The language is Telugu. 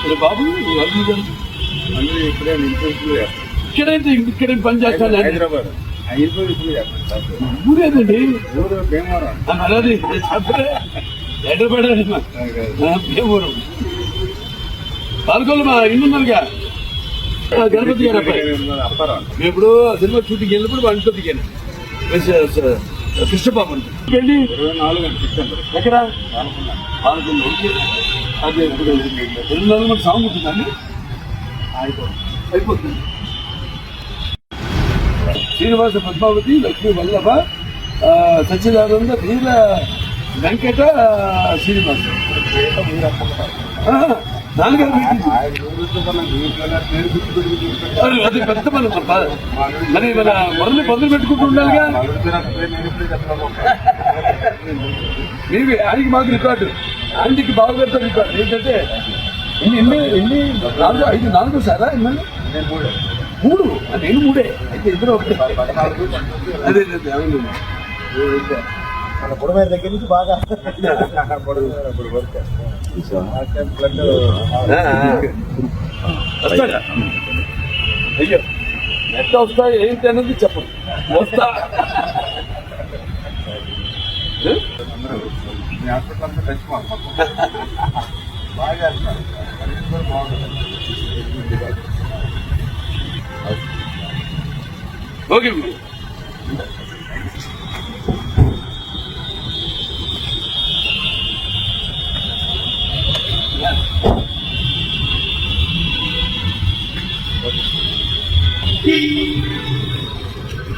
మరి బాబు ఇంప్రూవ్ ఇక్కడైతే ఇక్కడ పని చేస్తాను. హైదరాబాద్. హైదరాబాద్ ఊరేదండి? అలాది. ఎడబడాలి భీమవరం. పాల్గొల్లు మా ఇల్లు ఉన్నారుగా ఆ, గణపతి గారు అబ్బాయి. ఇప్పుడు సినిమా షూటింగ్ వెళ్ళినప్పుడు వాడితో దిగాను. కృష్ణబాబు వెళ్ళి ఎక్కడ? ఓకే. అదే ఇప్పుడు రెండు నెలల మంది సాంగ్ ఉంటుందండి అయిపోతుంది. శ్రీనివాస పద్మావతి లక్ష్మీ వల్లభ ఆ, సచ్చిదానంద వీర వెంకట శ్రీనివాస. ఆ, నాన్నగారు అది అది పెద్ద మన మరి మన మొదలు మొదలు పెట్టుకుంటూ ఉండాలిగా? మీవి ఆయనకి మాకు రికార్డు. ఆయనకి బావగారితో రికార్డు. ఏంటంటే ఎన్ని ఎన్ని ఎన్ని నాలుగు ఐదు నాలుగు సారా ఎన్ని మూడు. నేను మూడే. అయితే ఇద్దరు ఒకటే. అదే అవును. మన బుడమేర దగ్గర నుంచి బాగా. అయ్యో ఎంత వస్తాయి ఏంటి అనేది చెప్పండి వస్తా ఓకే. E